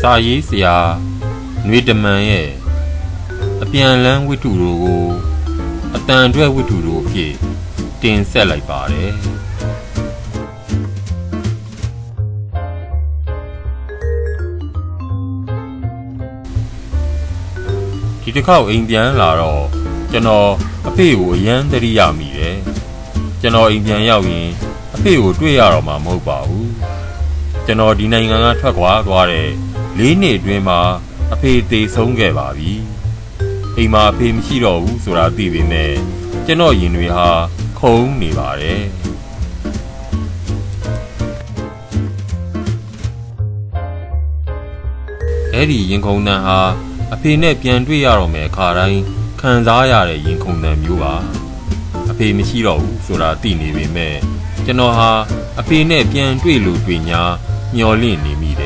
စာရေးဆရာຫນွေတမန်ရဲ့အပြန်လန်းဝိတ္ထုတို့ကိုအတန်အတွက်ဝိတ္ထုတို့ဖြစ်တင်ဆက်လိုက်ပါတယ်ဒီတစ်ခေါက်အိမ်ပြန်လာတော့ကျွန်တော်အဖေကိုအရန်တရိယာမိတယ်ကျွန်တော်အိမ်ပြန်ရောက်ရင်အဖေကိုတွေ့ရတော့မှာမဟုတ်ပါဘူးကျွန်တော်ဒီနိုင်ငံကထွက်ခွာသွားတဲ့ ၄နှစ်အတွင်းမှာအဖေသေဆုံးခဲ့ပါပြီအိမ်မှာအဖေမရှိတော့ဘူးဆိုတာသိပေမဲ့ကျွန်တော်ရင်တွေဟာခုံနေပါတယ်အဲ့ဒီရင်ခုန်တန်ဟာအဖေနဲ့ပြန်တွေ့ရတော့မယ်ခါတိုင်းခံစားရတဲ့ရင်ခုန်တန်မျိုးပါအဖေမရှိတော့ဘူးဆိုတာသိနေပေမဲ့ကျွန်တော်ဟာအဖေနဲ့ပြန်တွေ့လို့တွေ့ညာမျောလင့်နေမိတယ်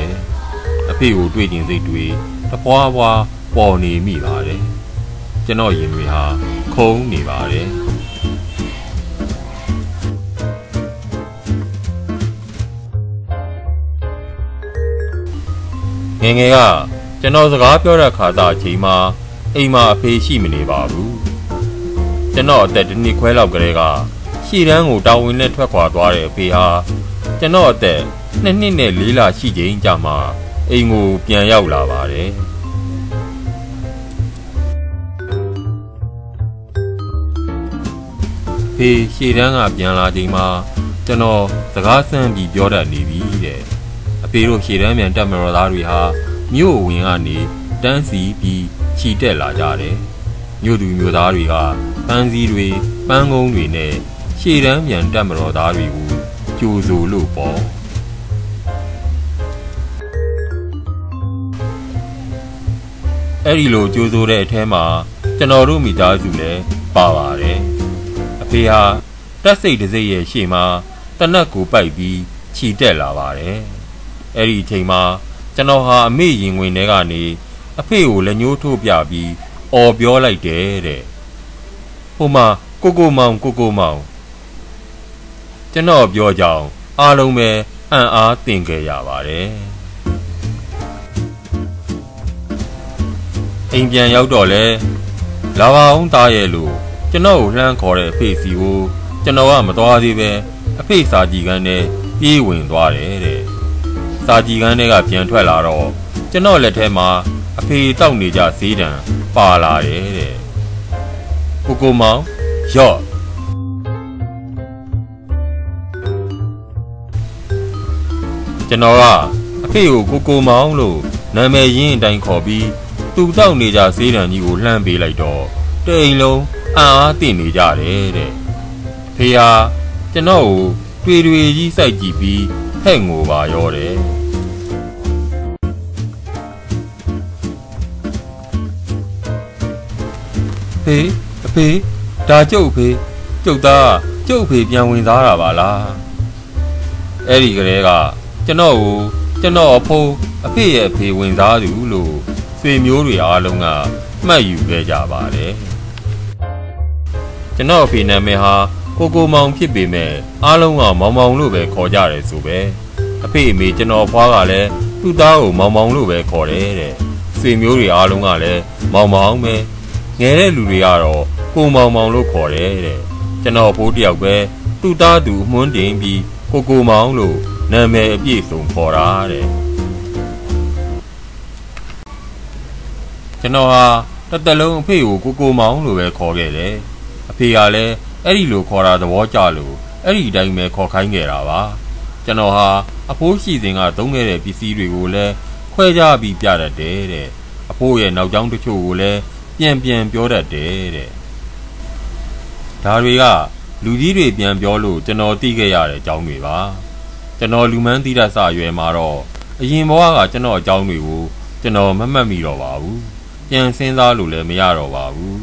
အဖေကိုတွေ့ခြင်းစိတ်တွေတပွားပွားပေါ်နေမိပါတယ်ကျွန်တော်ရင်တွေဟာခုံနေပါတယ်ငယ်ငယ်ကကျွန်တော်စကားပြောတဲ့ခါသာအချိန်မှာအိမ်မှာအဖေရှိမနေပါဘူးကျွန်တော်အသက်တစ်နှစ်ခွဲလောက်ကလေးကရှီတန်းကိုတာဝန်နဲ့ထွက်ခွာသွားတဲ့အဖေဟာကျွန်တော်အသက်နှစ်နှစ်နဲ့လေးလရှိချိန်ကြာမှ အိမ်ကိုပြန်ရောက်လာပါတယ်ဖေရှီတန်းကပြန်လာချိန်မှာကျွန်တော်စကားဆန်းပြီးပြောတတ်နေပြီတဲ့အဖေတို့ရှီတန်းပြန်တက်မတော်သားတွေဟာမြို့ဝင်ကနေတန်းစီပြီးခြိတက်လာကြတယ်မြို့သူမြို့သားတွေကပန်းစည်းတွေပန်းကုန်းတွေနဲ့ရှေ့တန်းပြန်တက်မတော်သားတွေကိုကြိုဆိုလို့ပေါ့ အဲ့ဒီလိုကြိုဆိုတဲ့အထဲမှာကျွန်တော်တို့မိသားစုလည်းပါပါတယ်အဖေဟာတက်စိတ်တစိတ်ရဲ့ရှေ့မှာတနက်ကိုပိုက်ပြီးခြိတက်လာပါတယ်အဲ့ဒီအချိန်မှာကျွန်တော်ဟာအမေရင်ဝင်ထဲကနေအဖေကိုလက်ညှိုးထိုးပြပြီးအော်ပြောလိုက်တယ်တဲ့ဟိုမှာကိုကိုမောင်ကိုကိုမောင်ကျွန်တော်ပြောကြောင်းအားလုံးပဲအံ့အားသင်ခဲ့ရပါတယ် အိမ်ပြန်ရောက်တော့လဲလာပါအောင်သားရဲ့လို့ကျွန်တော်ကိုလှမ်းခေါ်တဲ့အဖေစီကိုကျွန်တော်ကမသွားသေးပဲအဖေစာကြည့်ကန်းနဲ့ပြေးဝင်သွားတယ်တဲ့စာကြည့်ကန်းတွေကပြန်ထွက်လာတော့ကျွန်တော်လက်ထဲမှာအဖေတောက်နေကြဈေးတံပါလာတယ်တဲ့ကိုကိုမောင်ရော့ကျွန်တော်ကအဖေကိုကိုကိုမောင်လို့နာမည်ရင်းအတိုင်းခေါ်ပြီး သူတောက်နေကြဈေးတံကြီးကိုလှမ်းပေးလိုက်တော့တိမ်လုံးအာအားတင်နေကြတယ်တဲ့ဖေဟာကျွန်တော်ကိုတွေ့တွေ့ကြီးစိုက်ကြည့်ပြီးဟဲ့ငိုပါရောတယ်ဖေးအဖေဒါကျုပ်ဖေးကျုပ်သားကျုပ်ဖေးပြန်ဝင်သားတာပါလားအဲ့ဒီကလေးကကျွန်တော်ကိုကျွန်တော်အဖိုးအဖေရဲ့အဖေဝင်သားသူလို့ ဆွေမျိုးတွေအားလုံးကမှတ်ယူခဲ့ကြပါတယ်ကျွန်တော်အဖေနာမည်ဟာကိုကိုမောင်ဖြစ်ပေမဲ့အားလုံးကမောင်မောင်လို့ပဲခေါ်ကြတယ်ဆိုပဲအဖေအမေကျွန်တော်ဖွားကလည်းသူ့သားကိုမောင်မောင်လို့ပဲခေါ်တယ်တဲ့ဆွေမျိုးတွေအားလုံးကလည်းမောင်မောင်ပဲငယ်တဲ့လူတွေကတော့ကိုမောင်မောင်လို့ခေါ်တယ်တဲ့ကျွန်တော်ဖိုးတယောက်ပဲသူ့သားသူအမွှန်းတင်ပြီးကိုကိုမောင်လို့နာမည်အပြည့်စုံခေါ်တာတဲ့ ကျွန်တော်ဟာတစ်သက်လုံးအဖေကိုကိုကိုမောင်လို့ပဲခေါ်ခဲ့တယ်အဖေကလည်းအဲ့ဒီလိုခေါ်တာသဘောကျလို့အဲ့ဒီအတိုင်းပဲခေါ်ခိုင်းခဲ့တာပါကျွန်တော်ဟာအဖိုးရှိစဉ်ကသုံးခဲ့တဲ့ပစ္စည်းတွေကိုလည်းခွဲခြားပြီးပြတတ်တယ်တဲ့အဖိုးရဲ့နောက်ကျောင်းတချို့ကိုလည်းပြန်ပြန်ပြောတတ်တယ်တဲ့ဒါတွေကလူကြီးတွေပြန်ပြောလို့ကျွန်တော်သိခဲ့ရတဲ့အကြောင်းတွေပါကျွန်တော်လူမန်းသီးတတ်စာရွယ်မှာတော့အရင်ဘဝကကျွန်တော်အကြောင်းတွေကိုကျွန်တော်မမှတ်မိတော့ပါဘူး ပြန်စဉ်းစားလို့လည်းမရတော့ပါဘူး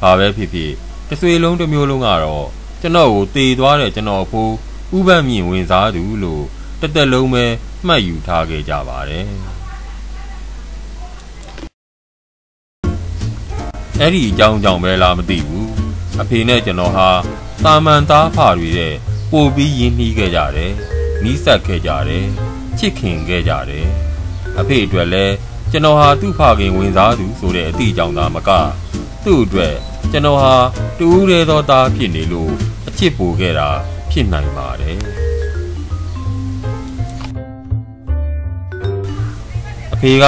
ဘာပဲဖြစ်ဖြစ်တစ်ဆွေလုံးတစ်မျိုးလုံးကတော့ကျွန်တော်ကိုတေသွားတဲ့ကျွန်တော်အဖိုးဥပတ်မြင့်ဝင်စားသူလို့တသက်လုံးပဲမှတ်ယူထားခဲ့ကြပါတယ်အဲ့ဒီအကြောင်းကြောင့်ပဲလားမသိဘူးအဖေနဲ့ကျွန်တော်ဟာတာမန်သားဖာတွေတဲ့ပို့ပြီးရင်းနှီးခဲ့ကြတယ်နီးစပ်ခဲ့ကြတယ်ချစ်ခင်ခဲ့ကြတယ်အဖေအတွက်လည်း ကျွန်တော်ဟာသူ့ဖခင်ဝင်စားသူဆိုတဲ့အသည့်ကြောင့်သာမကသူ့အတွက်ကျွန်တော်ဟာတူးရဲသောသားဖြစ်နေလို့အချစ်ပူခဲ့တာဖြစ်နိုင်ပါတယ်အဖေက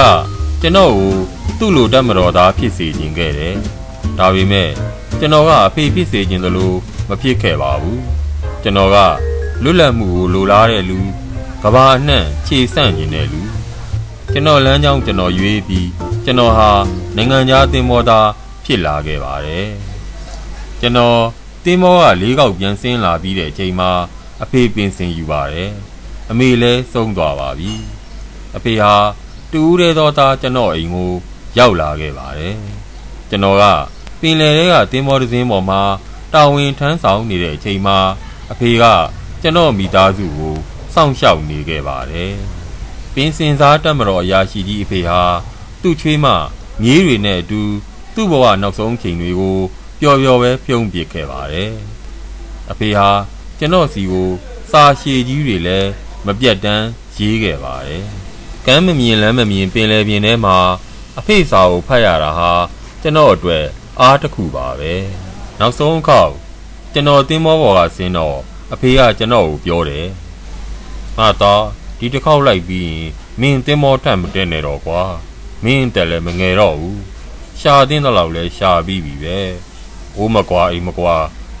ကျွန်တော်ကိုသူ့လိုတတ်မတော်သားဖြစ်စေခြင်းခဲ့တယ်ဒါပေမဲ့ကျွန်တော်ကအဖေဖြစ်စေခြင်းသလိုမဖြစ်ခဲ့ပါဘူးကျွန်တော်ကလွတ်လပ်မှုကိုလိုလားတဲ့လူကဘာအနှံ့ခြေဆန့်ခြင်းတဲ့လူ ကျွန်တော်လမ်းကြောင်းကျွန်တော်ရွေးပြီးကျွန်တော်ဟာနိုင်ငံသားသင်္ဘောသားဖြစ်လာခဲ့ပါတယ်ကျွန်တော်တင်းမောကလေးကောက်ပြန်ဆင်းလာပြီးတဲ့အချိန်မှာအဖေပင်စင်ယူပါတယ်အမေလည်းဆုံးသွားပါပြီအဖေဟာတူးတဲ့သောသားကျွန်တော်အိမ်ကိုရောက်လာခဲ့ပါတယ်ကျွန်တော်ကပင်လယ်ထဲကတင်းမောတစ်စင်းပေါ်မှာတာဝန်ထမ်းဆောင်နေတဲ့အချိန်မှာအဖေကကျွန်တော်မိသားစုကိုစောင့်ရှောက်နေခဲ့ပါတယ် ပင်စင်စားတက်မတော်အရာရှိကြီးအဖေဟာသူ့ချွေးမမြေးတွေနဲ့အတူသူ့ဘဝနောက်ဆုံးချိန်တွေကိုပျော်ပျော်ပဲပြုံးပစ်ခဲ့ပါတယ်။အဖေဟာကျွန်တော်စီကိုစာရှည်ကြီးတွေလည်းမပြတ်တမ်းရေးခဲ့ပါတယ်။ကမ်းမမြင်လမ်းမမြင်ပင်လယ်ပြင်ထဲမှာအဖေစာကိုဖတ်ရတာဟာကျွန်တော်အတွက်အားတစ်ခုပါပဲ။နောက်ဆုံးအခေါက်ကျွန်တော်တင်းမောပေါ်ကဆင်းတော့အဖေကကျွန်တော်ကိုပြောတယ်။ဟာတော့ ဒီတစ်ခေါက်လိုက်ပြီးရင်မင်းတင်းမောထက်မတက်နဲ့တော့ကွာ။မင်းတက်လည်းမငယ်တော့ဘူး။ရှာတင်းတော့လည်းရှာပြီးပြီပဲ။အိုးမကွာအိမ်မကွာ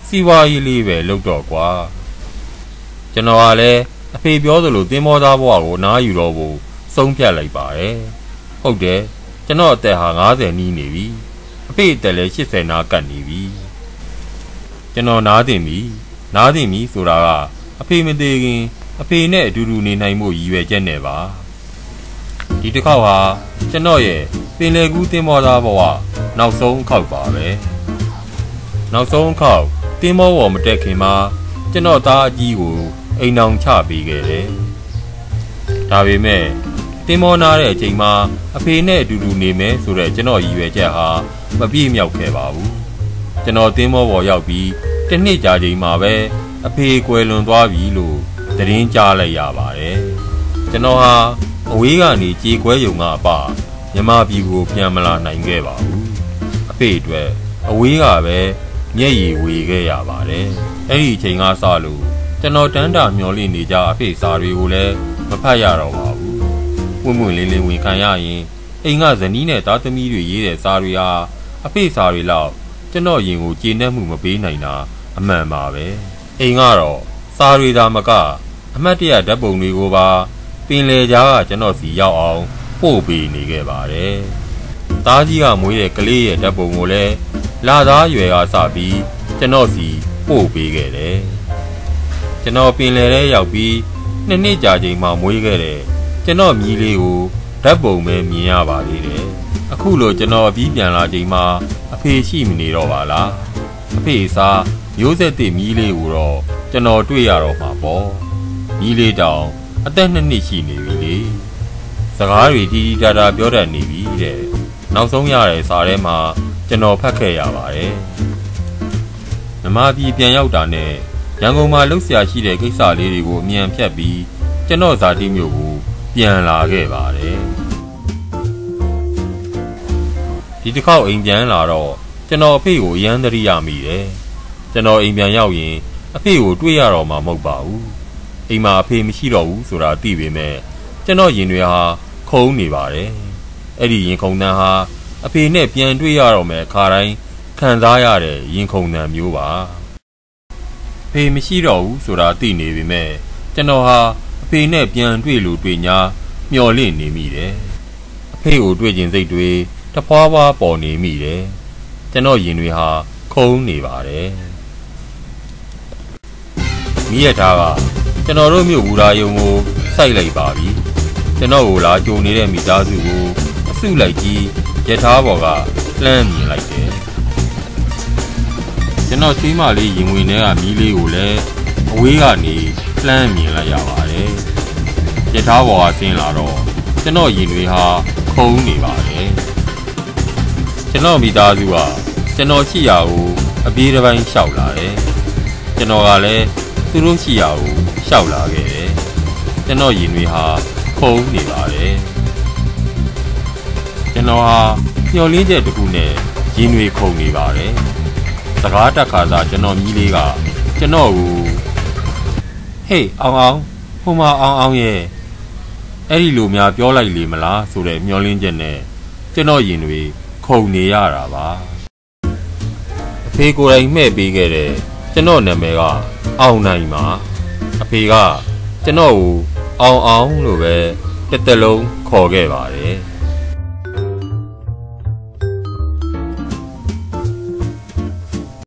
စီဝါရေးလေးပဲလုပ်တော့ကွာကျွန်တော်ကလည်းအဖေပြောသလိုသင်္ဘောသားဘဝကိုအနားယူတော့ဖို့ဆုံးဖြတ်လိုက်ပါတယ်ဟုတ်တယ်ကျွန်တော်အသက်ဟာ90နီးနေပြီအဖေအသက်လည်း80နားကပ်နေပြီကျွန်တော်နားတင်ပြီနားတင်ပြီဆိုတာကအဖေမသေးခင် အဖေနဲ့အတူတူနေနိုင်မှုရည်ရွယ်ချက်နဲ့ပါဒီတစ်ခေါက်ဟာကျွန်တော်ရဲ့ပင်လယ်ကူးသင်္ဘောသားဘဝနောက်ဆုံးအခေါက်ပါပဲနောက်ဆုံးအခေါက်တင်းမောဝေါ်မတက်ခင်မှာကျွန်တော်သားအကြီးကိုအိမ်အောင်ချပေးခဲ့တယ်။ဒါပေမဲ့တင်းမောနာတဲ့အချိန်မှာအဖေနဲ့အတူတူနေမယ်ဆိုတဲ့ကျွန်တော်ရည်ရွယ်ချက်ဟာမပြည့်မြောက်ခဲ့ပါဘူး။ကျွန်တော်တင်းမောဝေါ်ရောက်ပြီးတစ်နှစ်ကြာချိန်မှာပဲအဖေကွယ်လွန်သွားပြီလို့ သတင်းကြားလိုက်ရပါတယ်။ကျွန်တော်ဟာအဝေးကနေကြေကွဲယုံကအပမြမပြည်ကိုပြန်မလာနိုင်ခဲ့ပါဘူး။အဖေအတွက်အဝေးကပဲမျက်ရည်ဝေခဲ့ရပါတယ်။အဲ့ဒီအချိန်ကစလို့ကျွန်တော်တန်းတာမျောလင့်နေကြအဖေစာတွေကိုလည်းမဖတ်ရတော့ပါဘူး။ပွင့်ပွင့်လင်းလင်းဝင်ခံရရင်အိမ်ကဇနီးနဲ့သားသမီးတွေရေးတဲ့စာတွေဟာအဖေစာတွေလောက်ကျွန်တော်ရင်ကိုကျေနပ်မှုမပေးနိုင်တာအမှန်ပါပဲ။အိမ်ကတော့ စာတွေသာမကအမတ်တရဓာတ်ပုံတွေကိုပါပင်လေကြားကကျွန်တော်စီရောက်အောင်ပို့ပေးနေခဲ့ပါတယ်။သားကြီးကမွေးတဲ့ကလေးရဲ့ဓာတ်ပုံကိုလည်းလာသားရွယ်ကစပြီးကျွန်တော်စီပို့ပေးခဲ့တယ်။ကျွန်တော်ပင်လယ်ထဲရောက်ပြီးနှစ်နှစ်ကြာချိန်မှမွေးခဲ့တဲ့ကျွန်တော်မြီးလေးကိုဓာတ်ပုံပဲမြင်ရပါသေးတယ်။အခုလိုကျွန်တော်အပြီးပြန်လာချိန်မှာအဖေရှိမနေတော့ပါလား။အဖေစား မျိုးဆက်တဲ့မြီးလေးကိုတော့ကျွန်တော်တွေ့ရတော့မှာပေါ့။မြီးလေးတောင်အသက်နှစ်နှစ်ရှိနေပြီလေ။စကားတွေတီးတီးတာတာပြောတတ်နေပြီတဲ့။နောက်ဆုံးရတဲ့စာထဲမှာကျွန်တော်ဖတ်ခဲ့ရပါတယ်။မြမပြည်ပြန်ရောက်တာနဲ့ရန်ကုန်မှာလှုပ်ရှားရှိတဲ့ကိစ္စလေးတွေကိုအမြန်ဖြတ်ပြီးကျွန်တော်ဇာတိမျိုးကိုပြန်လာခဲ့ပါတယ်။ဒီတစ်ခေါက်အိမ်ပြန်လာတော့ကျွန်တော်အဖေကိုအရန်တရိယာမိတယ်။ ကျွန်တော်အိမ်ပြန်ရောက်ရင်အဖေကိုတွေ့ရတော့မှမဟုတ်ပါဘူး။အိမ်မှာအဖေမရှိတော့ဘူးဆိုတာသိပေမဲ့ကျွန်တော်ရင်တွေဟာခုံးနေပါတယ်။အဲ့ဒီရင်ခုန်တန်းဟာအဖေနဲ့ပြန်တွေ့ရတော့မယ်ခါတိုင်းခံစားရတဲ့ရင်ခုန်တံမျိုးပါဖေမရှိတော့ဘူးဆိုတာသိနေပေမဲ့ကျွန်တော်ဟာအဖေနဲ့ပြန်တွေ့လို့တွေ့ညာမျော်လင့်နေမိတယ်အဖေကိုတွေ့ခြင်းစိတ်တွေတဖွာဖွာပေါ်နေမိတယ်ကျွန်တော်ရင်တွေဟာခုံးနေပါတယ် မိရထားကကျွန်တော်တို့မြို့ဘူရာယုံကိုစိုက်လိုက်ပါပြီကျွန်တော်ကိုလာကြုံနေတဲ့မိသားစုကိုအစုလိုက်ကြီးရထားပေါ်ကလှမ်းမြင်လိုက်တယ်ကျွန်တော်ချွေးမလေးရင်ဝင်ထဲကမီးလေးကိုလည်းအဝေးကနေလှမ်းမြင်လိုက်ရပါတယ်ရထားပေါ်ကဆင်းလာတော့ကျွန်တော်ရင်တွေဟာခုံနေပါတယ်ကျွန်တော်မိသားစုကကျွန်တော်ရှိရာကိုအပြေးတစ်ပိုင်းလျှောက်လာတယ်ကျွန်တော်ကလည်း သူတို့ရှိရာကိုလျှောက်လာခဲ့တယ်ကျွန်တော်ရင်တွေဟာခုံနေပါတယ်ကျွန်တော်ဟာမျောလင်းချက်တစ်ခုနဲ့ရင်းတွေခုန်နေပါတယ်စကားတက်ခါစားကျွန်တော်မြည်လေးကကျွန်တော်ကိုဟေးအောင်အောင်ဟိုမှာအောင်အောင်ရဲ့အဲ့ဒီလိုများပြောလိုက်လေမလားဆိုတဲ့မျောလင်းချက်နဲ့ကျွန်တော်ရင်တွေခုန်နေရတာပါအဖေကိုယ်တိုင်မှဲ့ပေးခဲ့တဲ့ ကျွန်တော်နာမည်ကအောင်နိုင်ပါအဖေကကျွန်တော်ကိုအောင်အောင်လို့ပဲတစ်သက်လုံးခေါ်ခဲ့ပါတယ်